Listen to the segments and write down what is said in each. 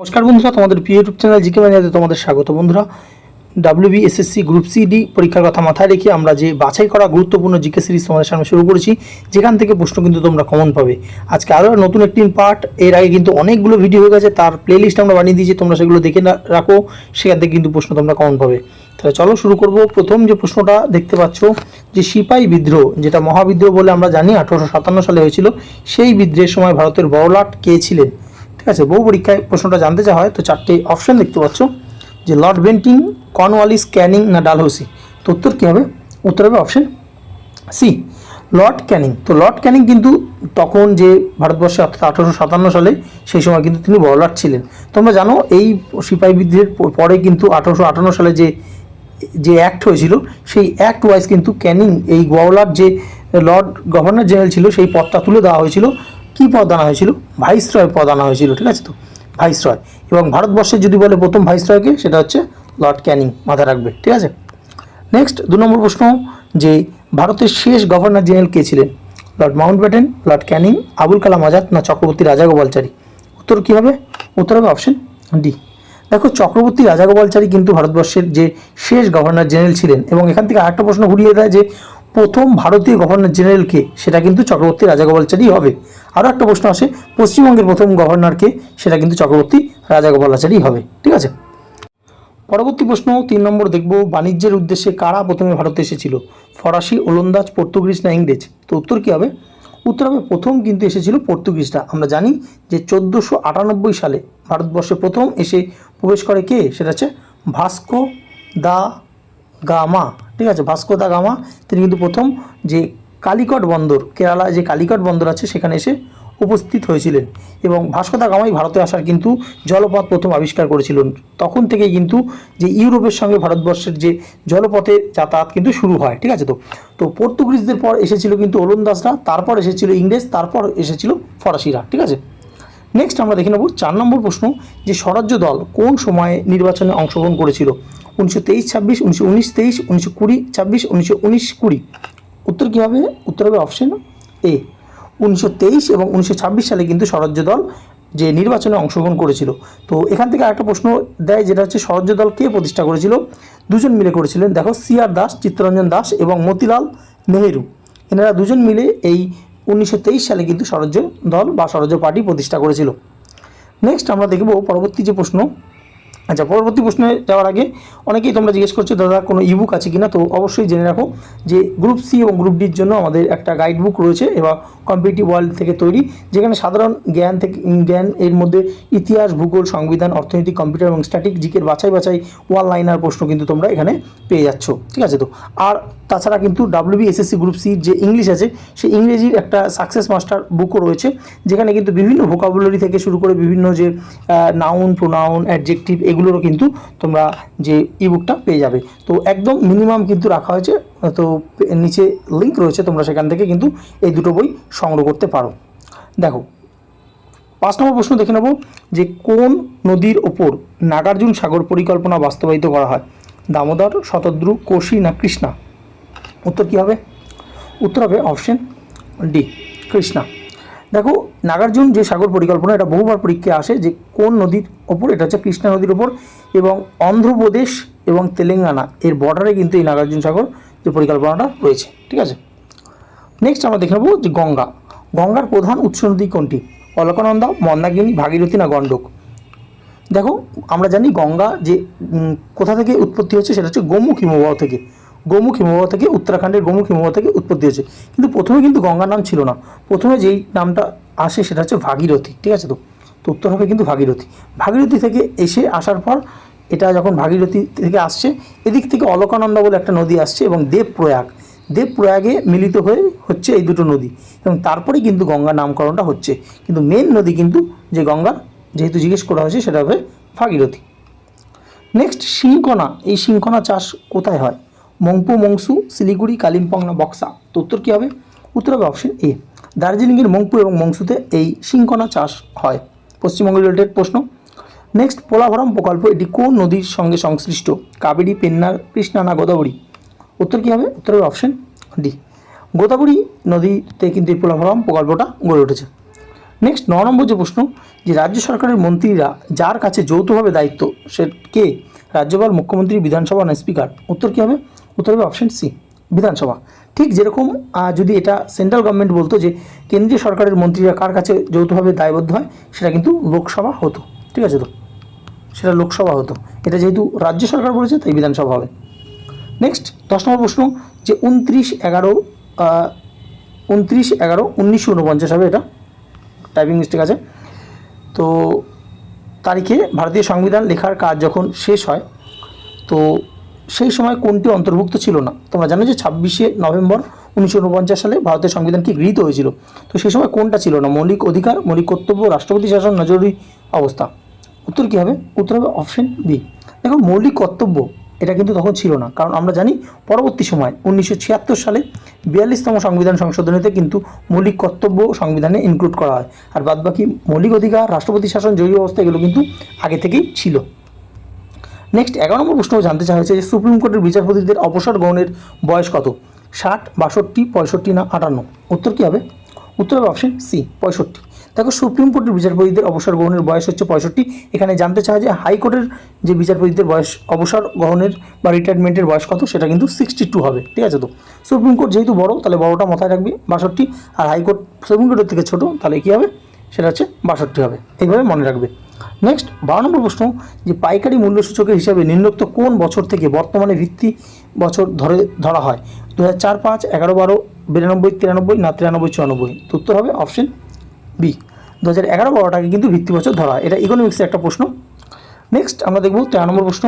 নমস্কার বন্ধুরা, তোমাদের প্রিয় ইউটিউব চ্যানেল জিকে ম্যানিয়াতে তোমাদের স্বাগত বন্ধুরা। ডাব্লিউবি এসএসসি গ্রুপ সিডি পরীক্ষার কথা মাথায় রেখে আমরা যে বাছাই করা গুরুত্বপূর্ণ জিকে সিরিজ তোমাদের সামনে শুরু করেছি, যেখান থেকে প্রশ্ন কিন্তু তোমরা কমন পাবে। আজকে আরও নতুন একটি পার্ট এর আগে কিন্তু অনেকগুলো ভিডিও হয়ে গেছে, তার প্লেলিস্ট আমরা বানিয়ে দিয়েছি, তোমরা সেগুলো দেখে রাখো, সেখান থেকে কিন্তু প্রশ্ন তোমরা কমন পাবে। তাহলে চলো শুরু করব। প্রথম যে প্রশ্নটা দেখতে পাচ্ছ, যে সিপাই বিদ্রোহ, যেটা মহাবিদ্রোহ বলে আমরা জানি, আঠারোশো সাতান্ন সালে হয়েছিল, সেই বিদ্রোহের সময় ভারতের বড়লাট কে ছিলেন? ঠিক আছে, বহু পরীক্ষায় প্রশ্নটা জানতে চাওয়া হয়, তো চারটে অপশন দেখতে পাচ্ছ, যে লর্ড বেন্টিং কর্নওয়ালিস ক্যানিং না ডালহৌসি তো উত্তর কী হবে? উত্তর হবে অপশন সি লর্ড ক্যানিং তো লর্ড ক্যানিং কিন্তু তখন যে ভারতবর্ষে, অর্থাৎ আঠারোশো সাতান্ন সালে, সেই সময় কিন্তু তিনি বড়লাট ছিলেন। তোমরা জানো, এই সিপাহী বিদ্রোহের পরে কিন্তু আঠারোশো আটান্ন সালে যে যে অ্যাক্ট হয়েছিল, সেই অ্যাক্ট ওয়াইজ কিন্তু ক্যানিং এই গোয়ালার যে লর্ড গভর্নর জেনারেল ছিল, সেই পদটা তুলে দেওয়া হয়েছিল। কী পদ আনা হয়েছিল? ভাইসরয় পদ আনা হয়েছিল, ঠিক আছে তো? ভাইসরয় এবং ভারতবর্ষে যদি বলে প্রথম ভাইসরয়কে সেটা হচ্ছে লর্ড ক্যানিং, মাথায় রাখবে, ঠিক আছে? নেক্সট দু নম্বর প্রশ্ন, যে ভারতের শেষ গভর্নর জেনারেল কে ছিলেন? Lord Mountbatten Lord Canning, Abul Kalam Azad না চক্রবর্তী রাজা রাজাগোপালচারী উত্তর কী হবে? উত্তর হবে অপশন ডি দেখো, চক্রবর্তী রাজা রাজাগোপালচারী কিন্তু ভারতবর্ষের যে শেষ গভর্নর জেনারেল ছিলেন এবং এখান থেকে আরেকটা প্রশ্ন ঘুরিয়ে দেয় যে প্রথম ভারতীয় গভর্নর জেনারেলকে, সেটা কিন্তু চক্রবর্তী রাজাগোপালচারী হবে। আরও একটা প্রশ্ন আসে, পশ্চিমবঙ্গের প্রথম গভর্নরকে, সেটা কিন্তু চক্রবর্তী রাজাগোপালাচারী হবে, ঠিক আছে? পরবর্তী প্রশ্ন, তিন নম্বর দেখব, বাণিজ্যের উদ্দেশ্যে কারা প্রথমে ভারতে এসেছিল? ফরাসি, ওলন্দাজ, পর্তুগিজ না ইংরেজ? তো উত্তর কী হবে? উত্তর হবে, প্রথম কিন্তু এসেছিল পর্তুগিজরা। আমরা জানি যে চোদ্দোশো আটানব্বই সালে ভারতবর্ষে প্রথম এসে প্রবেশ করে কে? সেটা হচ্ছে ভাস্কো দা গামা। ঠিক আছে? ভাস্কো দা গামা, তিনি কিন্তু প্রথম যে কালিকট বন্দর, কেরালায় যে কালিকট বন্দর আছে, সেখানে এসে উপস্থিত হয়েছিলেন। এবং ভাস্কো দা গামাই ভারতে আসার কিন্তু জলপথ প্রথম আবিষ্কার করেছিলেন। তখন থেকে কিন্তু যে ইউরোপের সঙ্গে ভারতবর্ষের যে জলপথে যাতায়াত কিন্তু শুরু হয়, ঠিক আছে তো? তো পর্তুগিজদের পর এসেছিল কিন্তু ওলন্দাজরা, তারপর এসেছিল ইংরেজ, তারপর এসেছিল ফরাসিরা, ঠিক আছে? নেক্সট আমরা দেখে নেব চার নম্বর প্রশ্ন যে স্বরাজ্য দল কোন সময়ে নির্বাচনে অংশগ্রহণ করেছিল? উনিশশো তেইশ, ছাব্বিশ, উনিশশো উনিশ, তেইশ, উনিশশো কুড়ি, ছাব্বিশ, উনিশশো উনিশ, কুড়ি। উত্তর কী হবে? উত্তর হবে অপশন এ উনিশশো তেইশ এবং উনিশশো ছাব্বিশ সালে কিন্তু স্বরাজ্য দল যে নির্বাচনে অংশগ্রহণ করেছিল। তো এখান থেকে একটা প্রশ্ন দেয়, যেটা হচ্ছে স্বরাজ্য দল কে প্রতিষ্ঠা করেছিল? দুজন মিলে করেছিলেন। দেখো, সি আর দাস, চিত্তরঞ্জন দাস এবং মতিলাল নেহেরু। এনারা দুজন মিলে এই উনিশশো তেইশ সালে কিন্তু স্বরাজ্য দল বা স্বরাজ্য পার্টি প্রতিষ্ঠা করেছিল। নেক্সট আমরা দেখব পরবর্তী যে প্রশ্ন আচ্ছা পরবর্তী প্রশ্নে যাওয়ার আগে অনেকেই তোমরা জিজ্ঞেস করছ, দাদা, কোনো ইবুক আছে কিনা? তো অবশ্যই জেনে রাখো যে গ্রুপ সি এবং গ্রুপ ডির জন্য আমাদের একটা গাইড বুক রয়েছে এবং কম্পিটিটিভ ওয়ার্ল্ড থেকে তৈরি, যেখানে সাধারণ জ্ঞান থেকে, জ্ঞান এর মধ্যে ইতিহাস, ভূগোল, সংবিধান অর্থনীতি কম্পিউটার এবং স্ট্যাটিক জিকের বাছাই বাছাই ওয়ান লাইনার প্রশ্ন কিন্তু তোমরা এখানে পেয়ে যাচ্ছ। ঠিক আছে তো? আর তাছাড়া কিন্তু ডাব্লিউবি এসএসসি গ্রুপ সির যে ইংলিশ আছে, সেই ইংরেজির একটা সাকসেস মাস্টার বুকও রয়েছে, যেখানে কিন্তু বিভিন্ন ভোকাবুলারি থেকে শুরু করে বিভিন্ন যে নাউন প্রোনাউন অ্যাডজেক্টিভ এগুলোরও কিন্তু তোমরা যে ইবুকটা পেয়ে যাবে। তো একদম মিনিমাম কিন্তু রাখা হয়েছে। তো নিচে লিঙ্ক রয়েছে, তোমরা সেখান থেকে কিন্তু এই দুটো বই সংগ্রহ করতে পারো। দেখো, পাঁচ নম্বর প্রশ্ন দেখে নেব যে কোন নদীর ওপর নাগার্জুন সাগর পরিকল্পনা বাস্তবায়িত করা হয়? দামোদর, শতদ্রু, কোশি না কৃষ্ণা? উত্তর কী হবে? উত্তর হবে অপশন ডি কৃষ্ণা। দেখো, নাগার্জুন যে সাগর পরিকল্পনা, এটা বহুবার পরীক্ষায় আসে যে কোন নদীর ওপর, এটা হচ্ছে কৃষ্ণা নদীর ওপর, এবং অন্ধ্রপ্রদেশ এবং তেলেঙ্গানা, এর বর্ডারে কিন্তু এই নাগার্জুন সাগর যে পরিকল্পনাটা রয়েছে, ঠিক আছে? নেক্সট আমরা দেখে নেব যে গঙ্গা। গঙ্গার প্রধান উৎস নদী কোনটি? অলকানন্দা, মন্দাকিনী, ভাগীরথী না গণ্ডক? দেখো, আমরা জানি গঙ্গা যে কোথা থেকে উৎপত্তি হচ্ছে, সেটা হচ্ছে গোমুখ হিমবাহ থেকে। গোমুখ হিমবাহ থেকে, উত্তরাখণ্ডের গোমুখ হিমবাহ থেকে উৎপত্তি হয়েছে। কিন্তু প্রথমে কিন্তু গঙ্গার নাম ছিল না। প্রথমে যেই নামটা আসে সেটা হচ্ছে ভাগীরথী, ঠিক আছে তো? তো উত্তর হবে কিন্তু ভাগীরথী। ভাগীরথী থেকে এসে আসার পর এটা যখন ভাগীরথী থেকে আসছে, এদিক থেকে অলকানন্দা বলে একটা নদী আসছে এবং দেবপ্রয়াগ। দেবপ্রয়াগে মিলিত হয়ে হচ্ছে এই দুটো নদী এবং তারপরেই কিন্তু গঙ্গা নামকরণটা হচ্ছে। কিন্তু মেন নদী কিন্তু যে গঙ্গা, যেহেতু জিজ্ঞেস করা হয়েছে সেটা হবে ভাগীরথী। নেক্সট শিংকনা। এই শিংকনা চাষ কোথায় হয়? মংপু, মংসু, শিলিগুড়ি, কালিম্পং, না বক্সা? তো উত্তর কী হবে? উত্তর হবে অপশন এ দার্জিলিংয়ের মংপু এবং মংসুতে এই শিংকনা চাষ হয়। পশ্চিমবঙ্গ রিলেটেড প্রশ্ন। নেক্সট পোলাভরম প্রকল্প এটি কোন নদীর সঙ্গে সংশ্লিষ্ট? কাবেরী, পেন্নার, কৃষ্ণা, না গোদাবরী? উত্তর কী হবে? উত্তর হবে অপশন ডি গোদাবরী নদীতে কিন্তু এই পোলাভরম প্রকল্পটা গড়ে উঠেছে। নেক্সট ন নম্বর যে প্রশ্ন, যে রাজ্য সরকারের মন্ত্রীরা যার কাছে যৌথভাবে দায়িত্ব, সে কে? রাজ্যপাল, মুখ্যমন্ত্রী, বিধানসভা, না স্পিকার? উত্তর কী হবে? উত্তর হবে অপশন সি বিধানসভা। ঠিক যেরকম যদি এটা সেন্ট্রাল গভর্নমেন্ট বলতো যে কেন্দ্রীয় সরকারের মন্ত্রীরা কার কাছে যৌথভাবে দায়বদ্ধ হয়, সেটা কিন্তু লোকসভা হতো। ঠিক আছে তো? সেটা লোকসভা হতো। এটা যেহেতু রাজ্য সরকার বলেছে, তাই বিধানসভা হবে। নেক্সট দশ নম্বর প্রশ্ন, যে উনত্রিশ এগারো উনত্রিশ এগারো উনিশশো উনপঞ্চাশ হবে এটা। টাইপিং মিস্টেক আছে। তো, তারিখে ভারতীয় সংবিধান লেখার কাজ যখন শেষ হয়, তো সেই সময় কোনটি অন্তর্ভুক্ত ছিল না? তোমরা জানো যে ছাব্বিশে নভেম্বর উনিশশো উনপঞ্চাশ সালে ভারতের সংবিধান কি গৃহীত হয়েছিল? তো সেই সময় কোনটা ছিল না? মৌলিক অধিকার, মৌলিক কর্তব্য, রাষ্ট্রপতি শাসন না জরুরি অবস্থা। উত্তর কী হবে? উত্তর হবে অপশন বি দেখো, মৌলিক কর্তব্য এটা কিন্তু তখন ছিল না। কারণ আমরা জানি পরবর্তী সময় উনিশশো ছিয়াত্তর সালে বিয়াল্লিশতম সংবিধান সংশোধনীতে কিন্তু মৌলিক কর্তব্য সংবিধানে ইনক্লুড করা হয়। আর বাদবাকি মৌলিক অধিকার, রাষ্ট্রপতি শাসন জরুরি অবস্থা এগুলো কিন্তু আগে থেকেই ছিল। নেক্সট এগারো নম্বর প্রশ্ন জানতে চাওয়া হয়েছে যে সুপ্রিম কোর্টের বিচারপতিদের অবসর গ্রহণের বয়স কত? ষাট, বাষট্টি, পঁয়ষট্টি না আটান্ন? উত্তর কী হবে? উত্তর হবে অপশন সি পঁয়ষট্টি। দেখো সুপ্রিম কোর্টের বিচারপতিদের অবসর গ্রহণের বয়স হচ্ছে পঁয়ষট্টি। এখানে জানতে চাওয়া যে হাইকোর্টের যে বিচারপতিদের বয়স, অবসর গ্রহণের বা রিটায়ারমেন্টের বয়স কত, সেটা কিন্তু সিক্সটি টু হবে, ঠিক আছে তো? সুপ্রিম কোর্ট যেহেতু বড়, তাহলে বড়টা মাথায় রাখবে, বাষট্টি। আর হাইকোর্ট সুপ্রিম কোর্টের থেকে ছোটো, তাহলে কী হবে? সেটা হচ্ছে বাষট্টি হবে, এইভাবে মনে রাখবে। নেক্সট বারো নম্বর প্রশ্ন, যে পাইকারি মূল্যসূচকের হিসাবে নিম্নোক্ত কোন বছর থেকে বর্তমানে ভিত্তি বছর ধরে ধরা হয়? দু হাজার চার, পাঁচ, এগারো, বারো, বিরানব্বই, তিরানব্বই না তিরানব্বই, চুরানব্বই? তো উত্তর হবে অপশন বি দু হাজার এগারো বারোটাকে কিন্তু ভিত্তি বছর ধরা হয়। এটা ইকোনমিক্সের একটা প্রশ্ন। নেক্সট আমরা দেখব তেরো নম্বর প্রশ্ন,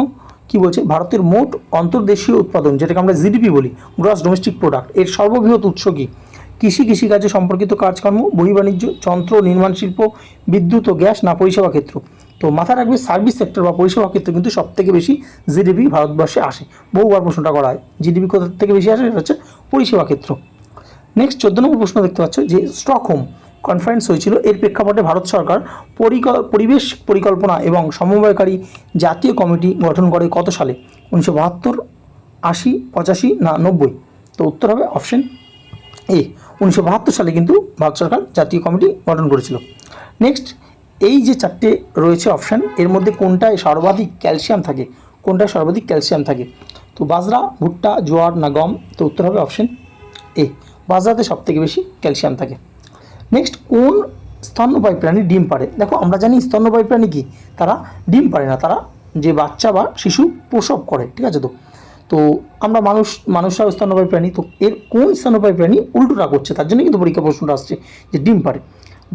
কি বলছে? ভারতের মোট অন্তর্দেশীয় উৎপাদন, যেটাকে আমরা জিডিপি বলি গ্রস ডোমেস্টিক প্রোডাক্টের সর্ববৃহৎ উৎস কি? কৃষি, কৃষিকাজে সম্পর্কিত কাজকর্ম বহির্বাণিজ্য যন্ত্র, নির্মাণ শিল্প, বিদ্যুৎ ও গ্যাস, না পরিষেবা ক্ষেত্র। তো মাথা রাখবে সার্ভিস সেক্টর বা পরিষেবা ক্ষেত্রে কিন্তু সব থেকে বেশি জিডিপি ভারতবর্ষে আসে। বহুবার প্রশ্নটা করা হয় জিডিপি কোথা থেকে বেশি আসে? সেটা হচ্ছে পরিষেবা ক্ষেত্র। নেক্সট চোদ্দ নম্বর প্রশ্ন দেখতে পাচ্ছ যে স্টকহোম কনফারেন্স হয়েছিল। এর প্রেক্ষাপটে ভারত সরকার পরিবেশ পরিকল্পনা এবং সমন্বয়কারী জাতীয় কমিটি গঠন করে কত সালে? উনিশশো বাহাত্তর, আশি, পঁচাশি না নব্বই? তো উত্তর হবে অপশন এ উনিশশো বাহাত্তর সালে কিন্তু ভারত সরকার জাতীয় কমিটি গঠন করেছিল। নেক্সট এই যে চারটে রয়েছে অপশান এর মধ্যে কোনটায় সর্বাধিক ক্যালসিয়াম থাকে? কোনটায় সর্বাধিক ক্যালসিয়াম থাকে? তো বাজরা, ভুট্টা, জোয়ার না গম? তো উত্তর হবে অপশন এ বাজরাতে সব থেকে বেশি ক্যালসিয়াম থাকে। নেক্সট কোন স্তন্যপায়ী প্রাণী ডিম পাড়ে? দেখো, আমরা জানি স্তন্যপায়ী প্রাণী কি? তারা ডিম পাড়ে না, তারা যে বাচ্চা বা শিশু প্রসব করে, ঠিক আছে তো? তো আমরা মানুষ, মানুষরাও স্তন্যপায়ী প্রাণী তো এর কোন স্তন্যপায়ী প্রাণী উল্টোটা করছে? তার জন্য কিন্তু পরীক্ষা প্রশ্নটা আসছে যে ডিম পাড়ে।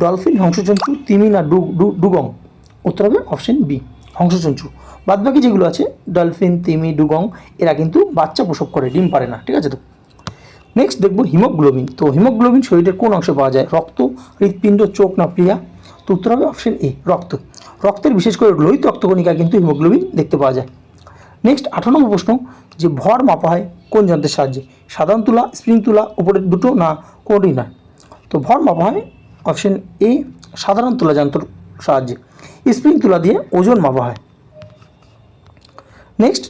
ডলফিন হংসচঞ্চু তিমি না ডুগং। উত্তর হবে অপশন বি হংসজন্তু বাদবাকি যেগুলো আছে, ডলফিন, তিমি, ডুগং, এরা কিন্তু বাচ্চা প্রসব করে, ডিম পারে না, ঠিক আছে তো? নেক্সট দেখব হিমোগ্লোবিন। তো হিমোগ্লোবিন শরীরের কোন অংশে পাওয়া যায়? রক্ত, হৃৎপিণ্ড, চোখ না প্রিয়া তো উত্তর হবে অপশন এ, রক্ত। রক্তের বিশেষ করে লোহিত রক্তকণিকা কিন্তু হিমোগ্লোবিন দেখতে পাওয়া যায়। নেক্সট আঠারো নম্বর প্রশ্ন, যে ভর মাপা হয় কোন যন্ত্রের সাহায্যে? সাধারণ তুলা, স্প্রিং তুলা, উপরের দুটো না কোনোটি নয়? তো ভর মাপা হয় অপশন এ সাধারণ তুলা যন্ত্র সাহায্যে স্প্রিং তুলা দিয়ে ওজন মাপা হয়। নেক্সট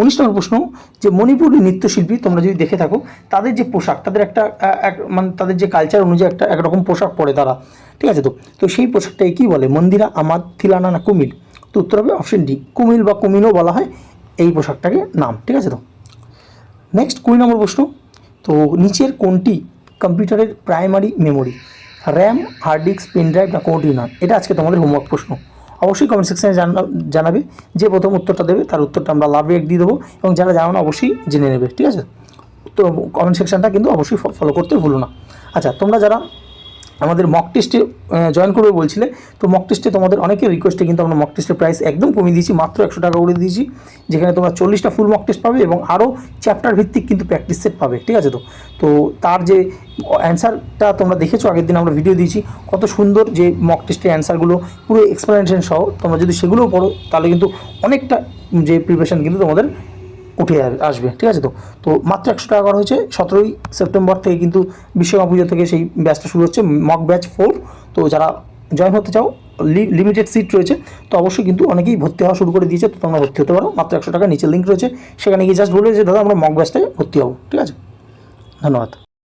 উনিশ নম্বর প্রশ্ন, যে মণিপুরি নৃত্যশিল্পী, তোমরা যদি দেখে থাকো, তাদের যে পোশাক, তাদের একটা এক মানে তাদের যে কালচার অনুযায়ী একটা একরকম পোশাক পরে তারা। ঠিক আছে তো? তো সেই পোশাকটাকে কী বলে? মন্দিরা, আমার, থিলানা না কুমিল তো উত্তর হবে অপশন ডি কুমিল বা কুমিনও বলা হয় এই পোশাকটাকে নাম। ঠিক আছে তো? নেক্সট কুড়ি নম্বর প্রশ্ন, তো নিচের কোনটি কম্পিউটারের primary memory RAM, hard disk, pen drive না কোনটি নয়। এটা আজকে তোমাদের হোমওয়ার্ক প্রশ্ন। অবশ্যই কমেন্ট সেকশানে জানাবে যে প্রথম উত্তরটা দেবে, তার উত্তরটা আমরা লাভ রেট দিয়ে দেবো এবং যারা জানো না অবশ্যই জেনে নেবে, ঠিক আছে? তো কমেন্ট সেকশানটা কিন্তু অবশ্যই ফলো করতে ভুলো না। আচ্ছা তোমরা যারা আমাদের মক টেস্টে জয়েন করবে বলছিলে, তো মক টেস্টে তোমাদের অনেকের রিকোয়েস্টে কিন্তু আমরা মক টেস্টের প্রাইস একদম কমিয়ে দিয়েছি, মাত্র একশো টাকা করে দিয়েছি, যেখানে তোমরা চল্লিশটা ফুল মক টেস্ট পাবে এবং আরও চ্যাপ্টার ভিত্তিক কিন্তু প্র্যাকটিস সেট পাবে, ঠিক আছে তো? তো তার যে অ্যান্সারটা তোমরা দেখেছ, আগের দিন আমরা ভিডিও দিয়েছি, কত সুন্দর যে মক টেস্টের অ্যান্সারগুলো পুরো এক্সপ্লেনেশন সহ তোমরা যদি সেগুলোও পড়ো, তাহলে কিন্তু অনেকটা যে প্রিপারেশন কিন্তু তোমাদের উঠে আসবে, ঠিক আছে তো? তো মাত্র একশো টাকা করা হয়েছে। সতেরোই সেপ্টেম্বর থেকে কিন্তু বিশ্বকাপ পুজো থেকে সেই ব্যাচটা শুরু হচ্ছে, মক ব্যাচ ফোর। তো যারা জয়েন হতে চাও লিমিটেড সিট রয়েছে, তো অবশ্যই কিন্তু অনেকেই ভর্তি হওয়া শুরু করে দিয়েছে, তো তোমরা ভর্তি হতে পারো। মাত্র একশো টাকা নিচে লিঙ্ক রয়েছে। সেখানে গিয়ে জাস্ট বলবে যে, দাদা, আমরা মক ব্যাচটায় ভর্তি হব। ঠিক আছে? ধন্যবাদ।